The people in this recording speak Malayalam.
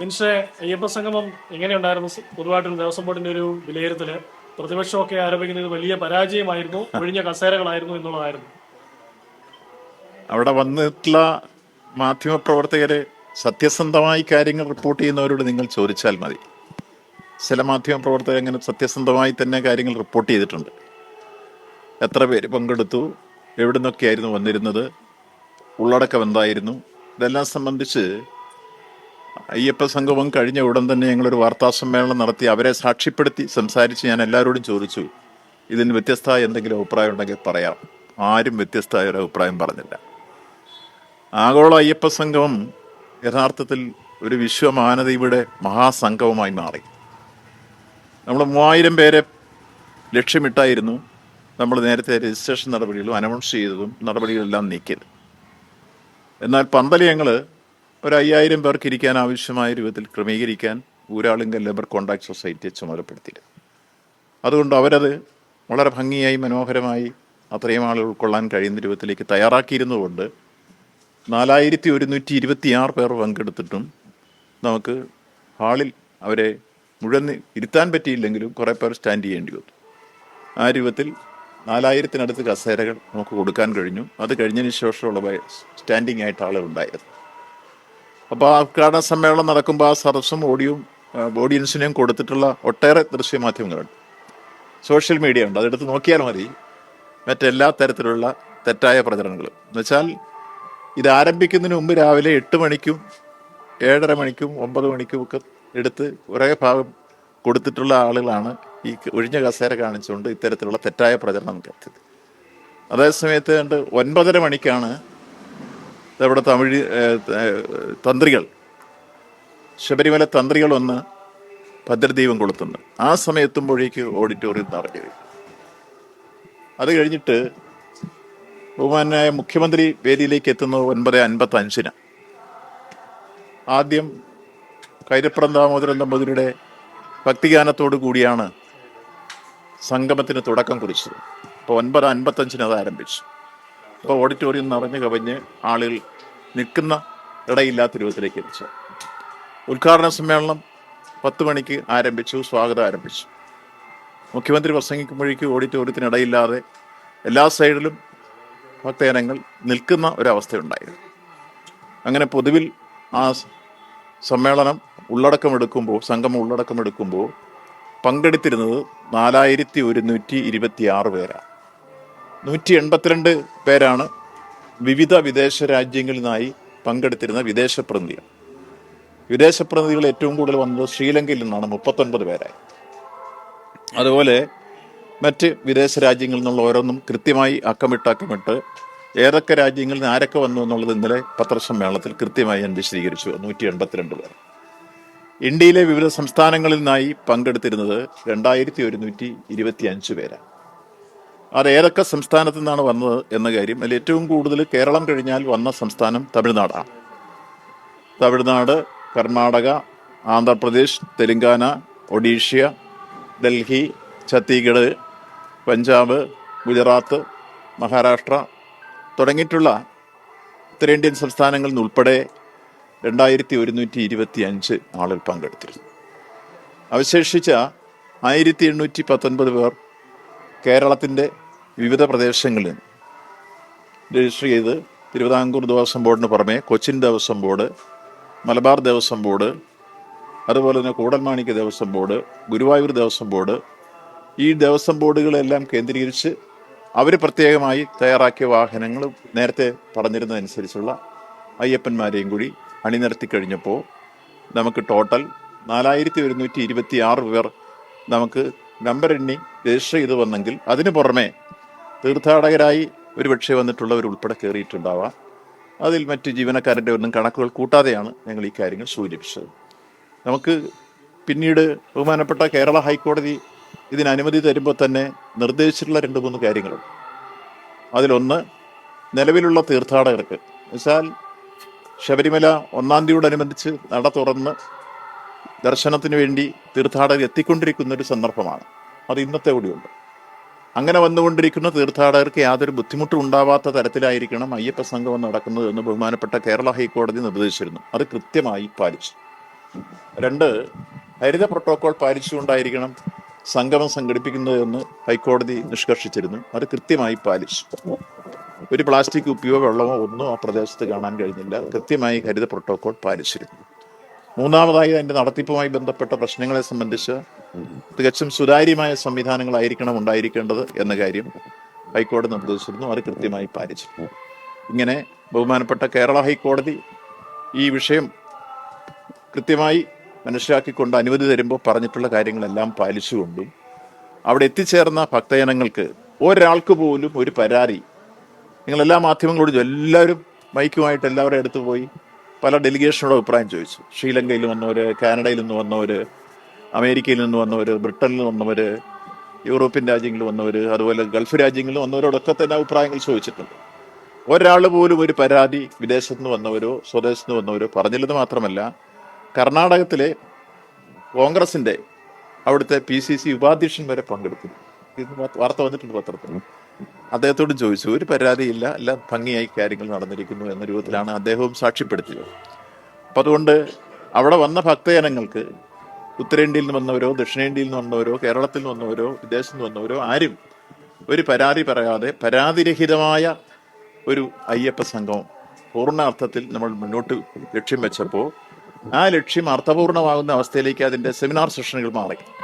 മിൻഷെ അയ്യപ്പ സംഗമം എങ്ങനെയുണ്ടായിരുന്നു? പൊതുവായിട്ടൊരു ദേവസ്വം ബോർഡിന്റെ ഒരു വിലയിരുത്തൽ. പ്രതിപക്ഷമൊക്കെ ആരോപിക്കുന്നത് വലിയ പരാജയമായിരുന്നു ഒഴിഞ്ഞ കസേരകളായിരുന്നു എന്നുള്ളതായിരുന്നു. അവിടെ വന്നിട്ടുള്ള മാധ്യമപ്രവർത്തകര് സത്യസന്ധമായി കാര്യങ്ങൾ റിപ്പോർട്ട് ചെയ്യുന്നവരോട് നിങ്ങൾ ചോദിച്ചാൽ മതി. ചില മാധ്യമപ്രവർത്തകർ അങ്ങനെ സത്യസന്ധമായി തന്നെ കാര്യങ്ങൾ റിപ്പോർട്ട് ചെയ്തിട്ടുണ്ട്. എത്ര പേര് പങ്കെടുത്തു? എവിടെ നിന്നൊക്കെയായിരുന്നു വന്നിരുന്നത്? ഉള്ളടക്കം എന്തായിരുന്നു? ഇതെല്ലാം സംബന്ധിച്ച് അയ്യപ്പ സംഗമം കഴിഞ്ഞ ഉടൻ തന്നെ ഞങ്ങളൊരു വാർത്താ സമ്മേളനം നടത്തി അവരെ സാക്ഷ്യപ്പെടുത്തി സംസാരിച്ച് ഞാൻ എല്ലാവരോടും ചോദിച്ചു ഇതിന് വ്യത്യസ്തമായ എന്തെങ്കിലും അഭിപ്രായം ഉണ്ടെങ്കിൽ പറയാം. ആരും വ്യത്യസ്തമായ ഒരു അഭിപ്രായം പറഞ്ഞില്ല. ആഗോള അയ്യപ്പ സംഗമം യഥാർത്ഥത്തിൽ ഒരു വിശ്വമാനതയുടെ മഹാസംഗമമായി മാറി. നമ്മൾ മൂവായിരം പേരെ ലക്ഷ്യമിട്ടായിരുന്നു നമ്മൾ നേരത്തെ രജിസ്ട്രേഷൻ നടപടികളും അനൗൺസ് ചെയ്തതും നടപടികളെല്ലാം നീക്കിയത്. എന്നാൽ പന്തൽ ഒരു അയ്യായിരം പേർക്ക് ഇരിക്കാൻ ആവശ്യമായ രൂപത്തിൽ ക്രമീകരിക്കാൻ ഊരാളുങ്കൽ ലേബർ കോൺട്രാക്ട് സൊസൈറ്റിയെ ചുമതലപ്പെടുത്തിയിരുന്നു അതുകൊണ്ട് അവരത് വളരെ ഭംഗിയായി മനോഹരമായി അത്രയും ആളുകൾ ഉൾക്കൊള്ളാൻ കഴിയുന്ന രൂപത്തിലേക്ക് തയ്യാറാക്കിയിരുന്നുകൊണ്ട് നാലായിരത്തി ഒരുന്നൂറ്റി ഇരുപത്തി ആറ് പേർ പങ്കെടുത്തിട്ടും നമുക്ക് ഹാളിൽ അവരെ മുഴുവൻ ഇരുത്താൻ പറ്റിയില്ലെങ്കിലും കുറേ പേർ സ്റ്റാൻഡ് ചെയ്യേണ്ടി വന്നു. ആ രൂപത്തിൽ നാലായിരത്തിനടുത്ത് കസേരകൾ നമുക്ക് കൊടുക്കാൻ കഴിഞ്ഞു. അത് കഴിഞ്ഞതിന് ശേഷമുള്ള സ്റ്റാൻഡിംഗ് ആയിട്ട് ആളുകളുണ്ടായിരുന്നു അപ്പോൾ ആ ഉദ്ഘാടന സമ്മേളനം നടക്കുമ്പോൾ ആ സദസ്സും ഓഡിയോ ഓഡിയൻസിനെയും കൊടുത്തിട്ടുള്ള ഒട്ടേറെ ദൃശ്യമാധ്യമങ്ങളുണ്ട്. സോഷ്യൽ മീഡിയ ഉണ്ട്. അതെടുത്ത് നോക്കിയാൽ മതി. മറ്റെല്ലാ തരത്തിലുള്ള തെറ്റായ പ്രചരണങ്ങൾ എന്നുവെച്ചാൽ ഇത് ആരംഭിക്കുന്നതിന് മുമ്പ് രാവിലെ എട്ട് മണിക്കും ഏഴര മണിക്കും ഒമ്പത് മണിക്കും ഒക്കെ എടുത്ത് കുറേ ഭാഗം കൊടുത്തിട്ടുള്ള ആളുകളാണ് ഈ ഒഴിഞ്ഞ കസേര കാണിച്ചുകൊണ്ട് ഇത്തരത്തിലുള്ള തെറ്റായ പ്രചരണം നടത്തിയത്. അതേസമയത്ത് കണ്ട് ഒൻപതര മണിക്കാണ് ഇവിടെ തമിഴ് തന്ത്രികൾ ശബരിമല തന്ത്രികൾ ഒന്ന് ഭദ്രദീപം കൊളുത്തുന്നു. ആ സമയത്തുമ്പോഴേക്ക് ഓഡിറ്റോറിയം നിറഞ്ഞു അത് കഴിഞ്ഞിട്ട് ബഹുമാനായ മുഖ്യമന്ത്രി വേദിയിലേക്ക് എത്തുന്നത് ഒൻപത് അൻപത്തി അഞ്ചിന് ആദ്യം കൈരപ്പുറം ദാമോദരൻ ദമ്പതിയുടെ ഭക്തിഗാനത്തോടു കൂടിയാണ് സംഗമത്തിന് തുടക്കം കുറിച്ചത്. അപ്പോൾ ഒൻപത് അൻപത്തഞ്ചിന് അത് ആരംഭിച്ചു. അപ്പോൾ ഓഡിറ്റോറിയം നിറഞ്ഞു കവിഞ്ഞ് ആളുകൾ നിൽക്കുന്ന ഇടയില്ലാത്ത രൂപത്തിലേക്ക് എത്തിച്ചു. ഉദ്ഘാടന സമ്മേളനം പത്ത് മണിക്ക് ആരംഭിച്ചു സ്വാഗതം ആരംഭിച്ചു. മുഖ്യമന്ത്രി പ്രസംഗിക്കുമ്പോഴേക്കും ഓഡിറ്റോറിയത്തിനിടയില്ലാതെ എല്ലാ സൈഡിലും ഭക്തജനങ്ങൾ നിൽക്കുന്ന ഒരവസ്ഥയുണ്ടായിരുന്നു. അങ്ങനെ പൊതുവിൽ ആ സമ്മേളനം ഉള്ളടക്കമെടുക്കുമ്പോൾ സംഗമം ഉള്ളടക്കമെടുക്കുമ്പോൾ പങ്കെടുത്തിരുന്നത് നാലായിരത്തി ഒരുന്നൂറ്റി ഇരുപത്തി ആറ് പേരാണ്. നൂറ്റി എൺപത്തിരണ്ട് പേരാണ് വിവിധ വിദേശ രാജ്യങ്ങളിൽ നിന്നായി പങ്കെടുത്തിരുന്ന വിദേശ പ്രതിനിധികൾ. വിദേശ പ്രതിനിധികൾ ഏറ്റവും കൂടുതൽ വന്നത് ശ്രീലങ്കയിൽ നിന്നാണ് മുപ്പത്തൊൻപത് പേരായി. അതുപോലെ മറ്റ് വിദേശ രാജ്യങ്ങളിൽ നിന്നുള്ള ഓരോന്നും കൃത്യമായി അക്കമിട്ട് ഏതൊക്കെ രാജ്യങ്ങളിൽ നിന്ന് ആരൊക്കെ വന്നു എന്നുള്ളത് ഇന്നലെ പത്രസമ്മേളനത്തിൽ കൃത്യമായി ഞാൻ വിശദീകരിച്ചു. നൂറ്റി എൺപത്തിരണ്ട് പേർ. ഇന്ത്യയിലെ വിവിധ സംസ്ഥാനങ്ങളിൽ നിന്നായി പങ്കെടുത്തിരുന്നത് രണ്ടായിരത്തി ഒരുന്നൂറ്റി ഇരുപത്തി അഞ്ച് പേരാണ്. അത് ഏതൊക്കെ സംസ്ഥാനത്തു നിന്നാണ് വന്നത് എന്ന കാര്യം. അതിൽ ഏറ്റവും കൂടുതൽ കേരളം കഴിഞ്ഞാൽ വന്ന സംസ്ഥാനം തമിഴ്നാടാണ്. തമിഴ്നാട് കർണാടക ആന്ധ്രാപ്രദേശ് തെലങ്കാന ഒഡീഷ ഡൽഹി ഛത്തീഗഡ് പഞ്ചാബ് ഗുജറാത്ത് മഹാരാഷ്ട്ര തുടങ്ങിയിട്ടുള്ള ഉത്തരേന്ത്യൻ സംസ്ഥാനങ്ങളിൽ നിന്നുൾപ്പെടെ രണ്ടായിരത്തി ഒരുന്നൂറ്റി ഇരുപത്തി അഞ്ച് ആളുകൾ പങ്കെടുത്തിരുന്നു. അവശേഷിച്ച ആയിരത്തി എണ്ണൂറ്റി പത്തൊൻപത് പേർ കേരളത്തിന്റെ വിവിധ പ്രദേശങ്ങളിൽ രജിസ്റ്റർ ചെയ്ത് തിരുവിതാംകൂർ ദേവസ്വം ബോർഡിന് പുറമെ കൊച്ചിൻ ദേവസ്വം ബോർഡ് മലബാർ ദേവസ്വം ബോർഡ് അതുപോലെ തന്നെ കൂടൽമാണിക്യ ദേവസ്വം ബോർഡ് ഗുരുവായൂർ ദേവസ്വം ബോർഡ് ഈ ദേവസ്വം ബോർഡുകളെല്ലാം കേന്ദ്രീകരിച്ച് അവർ പ്രത്യേകമായി തയ്യാറാക്കിയ വാഹനങ്ങൾ നേരത്തെ പറഞ്ഞിരുന്നതനുസരിച്ചുള്ള അയ്യപ്പന്മാരെയും കൂടി അണിനിരത്തി കഴിഞ്ഞപ്പോൾ നമുക്ക് ടോട്ടൽ നാലായിരത്തി ഒരുന്നൂറ്റി ഇരുപത്തി ആറ് പേർ നമുക്ക് നമ്പർ എണ്ണി രജിസ്റ്റർ ചെയ്ത് വന്നെങ്കിൽ അതിന് പുറമെ തീർത്ഥാടകരായി ഒരുപക്ഷെ വന്നിട്ടുള്ളവർ ഉൾപ്പെടെ കയറിയിട്ടുണ്ടാവാം. അതിൽ മറ്റ് ജീവനക്കാരന്റെ ഒന്നും കണക്കുകൾ കൂട്ടാതെയാണ് ഞങ്ങൾ ഈ കാര്യങ്ങൾ സൂചിപ്പിച്ചത് നമുക്ക് പിന്നീട് ബഹുമാനപ്പെട്ട കേരള ഹൈക്കോടതി ഇതിന് അനുമതി തരുമ്പോൾ തന്നെ നിർദ്ദേശിച്ചിട്ടുള്ള രണ്ട് മൂന്ന് കാര്യങ്ങളുണ്ട്. അതിലൊന്ന് നിലവിലുള്ള തീർത്ഥാടകർക്ക് എന്നുവെച്ചാൽ ശബരിമല ഒന്നാം തീയോടനുബന്ധിച്ച് നട തുറന്ന് ദർശനത്തിന് വേണ്ടി തീർത്ഥാടകർ എത്തിക്കൊണ്ടിരിക്കുന്ന ഒരു സന്ദർഭമാണ്. അത് ഇന്നത്തെ കൂടിയുണ്ട്. അങ്ങനെ വന്നുകൊണ്ടിരിക്കുന്ന തീർത്ഥാടകർക്ക് യാതൊരു ബുദ്ധിമുട്ടും ഉണ്ടാവാത്ത തരത്തിലായിരിക്കണം അയ്യപ്പ സംഗമം നടക്കുന്നത് എന്ന് ബഹുമാനപ്പെട്ട കേരള ഹൈക്കോടതി നിർദ്ദേശിച്ചിരുന്നു. അത് കൃത്യമായി പാലിച്ചു. രണ്ട് ഹരിത പ്രോട്ടോകോൾ പാലിച്ചുകൊണ്ടായിരിക്കണം സംഗമം സംഘടിപ്പിക്കുന്നത് എന്ന് ഹൈക്കോടതി നിഷ്കർഷിച്ചിരുന്നു. അത് കൃത്യമായി പാലിച്ചു. ഒരു പ്ലാസ്റ്റിക് കുപ്പിയോ വെള്ളമോ ഒന്നും ആ പ്രദേശത്ത് കാണാൻ കഴിഞ്ഞില്ല. കൃത്യമായി ഹരിത പ്രോട്ടോകോൾ പാലിച്ചിരുന്നു. മൂന്നാമതായി അതിന്റെ നടത്തിപ്പുമായി ബന്ധപ്പെട്ട പ്രശ്നങ്ങളെ സംബന്ധിച്ച് തികച്ചും സുതാര്യമായ സംവിധാനങ്ങളായിരിക്കണം ഉണ്ടായിരിക്കേണ്ടത് എന്ന കാര്യം ഹൈക്കോടതി നിർദ്ദേശിച്ചിരുന്നു. അത് കൃത്യമായി പാലിച്ചു. ഇങ്ങനെ ബഹുമാനപ്പെട്ട കേരള ഹൈക്കോടതി ഈ വിഷയം കൃത്യമായി മനസ്സിലാക്കിക്കൊണ്ട് അനുമതി തരുമ്പോൾ പറഞ്ഞിട്ടുള്ള കാര്യങ്ങളെല്ലാം പാലിച്ചുകൊണ്ടും അവിടെ എത്തിച്ചേർന്ന ഭക്തജനങ്ങൾക്ക് ഒരാൾക്ക് പോലും ഒരു പരാതി. നിങ്ങളെല്ലാ മാധ്യമങ്ങളോടും എല്ലാവരും മൈക്കുമായിട്ട് എല്ലാവരുടെ അടുത്ത് പോയി പല ഡെലിഗേഷനോട് അഭിപ്രായം ചോദിച്ചു. ശ്രീലങ്കയിൽ വന്നവര് കാനഡയിൽ നിന്ന് വന്നവര് അമേരിക്കയിൽ നിന്ന് വന്നവര് ബ്രിട്ടനിൽ നിന്ന് വന്നവര് യൂറോപ്യൻ രാജ്യങ്ങളിൽ വന്നവര് അതുപോലെ ഗൾഫ് രാജ്യങ്ങളിൽ വന്നവരോടൊക്കെ തന്നെ അഭിപ്രായങ്ങൾ ചോദിച്ചിട്ടുണ്ട്. ഒരാൾ പോലും ഒരു പരാതി വിദേശത്തു നിന്ന് വന്നവരോ സ്വദേശത്ത് നിന്ന് വന്നവരോ പറഞ്ഞില്ലെന്ന് മാത്രമല്ല കർണാടകത്തിലെ കോൺഗ്രസിന്റെ അവിടുത്തെ പി സി സി ഉപാധ്യക്ഷൻ വരെ പങ്കെടുക്കുന്നു. വാർത്ത വന്നിട്ടുണ്ട് പത്രത്തിൽ. അദ്ദേഹത്തോട് ചോദിച്ചു ഒരു പരാതിയില്ല എല്ലാം ഭംഗിയായി കാര്യങ്ങൾ നടന്നിരിക്കുന്നു എന്ന രൂപത്തിലാണ് അദ്ദേഹവും സാക്ഷ്യപ്പെടുത്തിയത്. അപ്പം അതുകൊണ്ട് അവിടെ വന്ന ഭക്തജനങ്ങൾക്ക് ഉത്തരേന്ത്യയിൽ നിന്ന് വന്നവരോ ദക്ഷിണേന്ത്യയിൽ നിന്ന് വന്നവരോ കേരളത്തിൽ നിന്ന് വന്നവരോ വിദേശത്ത് നിന്ന് വന്നവരോ ആരും ഒരു പരാതി പറയാതെ പരാതിരഹിതമായ ഒരു അയ്യപ്പ സംഘം പൂർണ അർത്ഥത്തിൽ നമ്മൾ മുന്നോട്ട് ലക്ഷ്യം വെച്ചപ്പോൾ ആ ലക്ഷ്യം അർത്ഥപൂർണമാകുന്ന അവസ്ഥയിലേക്ക് അതിന്റെ സെമിനാർ സെഷനുകൾ മാറി.